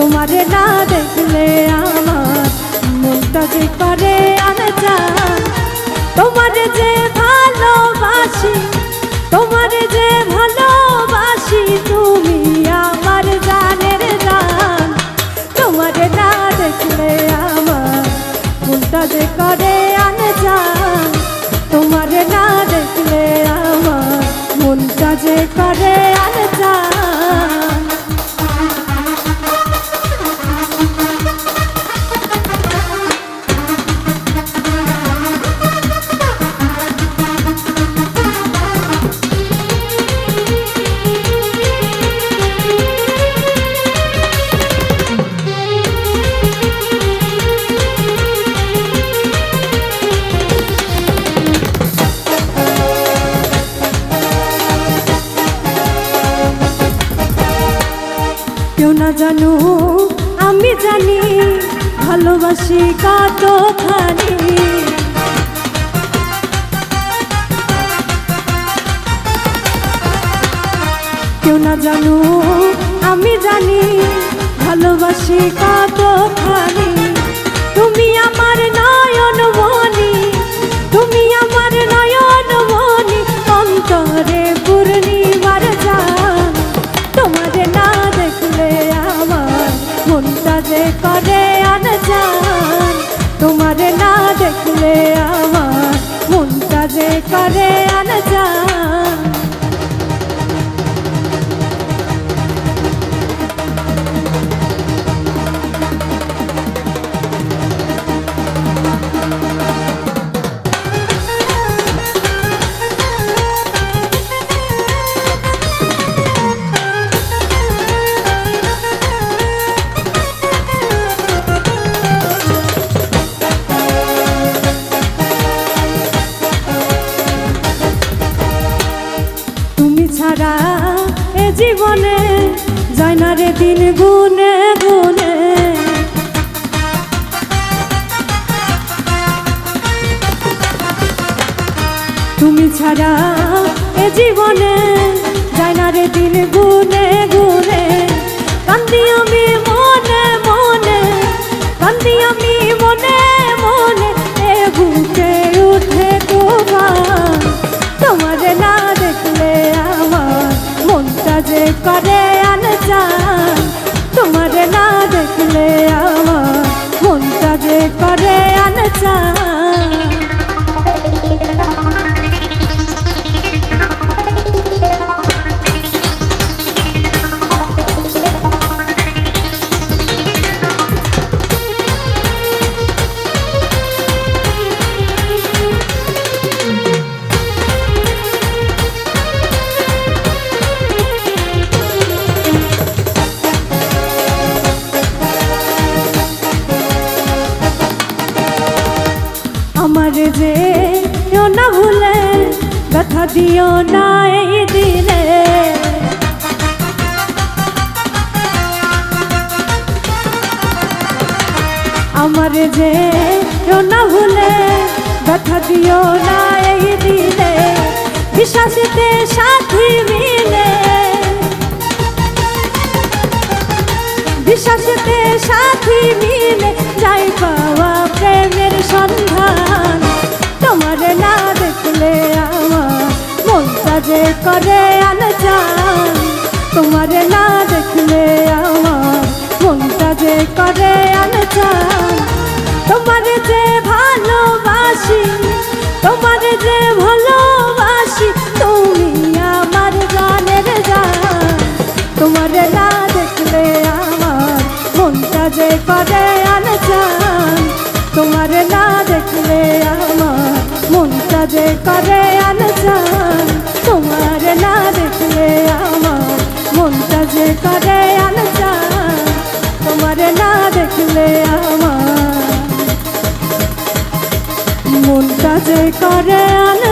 তোমারে না দেখলে আমার মনটা যে করে আনচান তোমারে যে ভালোবাসি তোমারে যে ভালোবাসি জানো আমি জানি ভালোবাসি কতখানি। কেউ না জানো আমি জানি ভালোবাসি কতখানি। তুমি দেখলে আমার মনটা যে করে। ছাড়া এ জীবনে যায় না রে দিন গুনে গুনে। তুমি ছাড়া এ জীবনে যায় না রে দিন গুনে গুনে। কান্দি আমার যে কেউ না ভুলে ব্যথা দিও না এই দিনে। আমার যে কেউ না ভুলে ব্যথা দিও না এই দিনে। বিশ্বাসিতে করে আনচান তোমার না দেখলে আমার মনটা যে করে আনচান তোমার যে ভালোবাসি, তোমার যে ভালোবাসি, তুমি আমার গানের গান। তোমার না দেখলে আমার মনটা যে করে আনচান তোমার না দেখলে আমার মনটা যে করে আনচান তোমার না দেখলে আমার মনটা যে করে আনসা তোমার না দেখলে আমার মনটা যে করে আনচান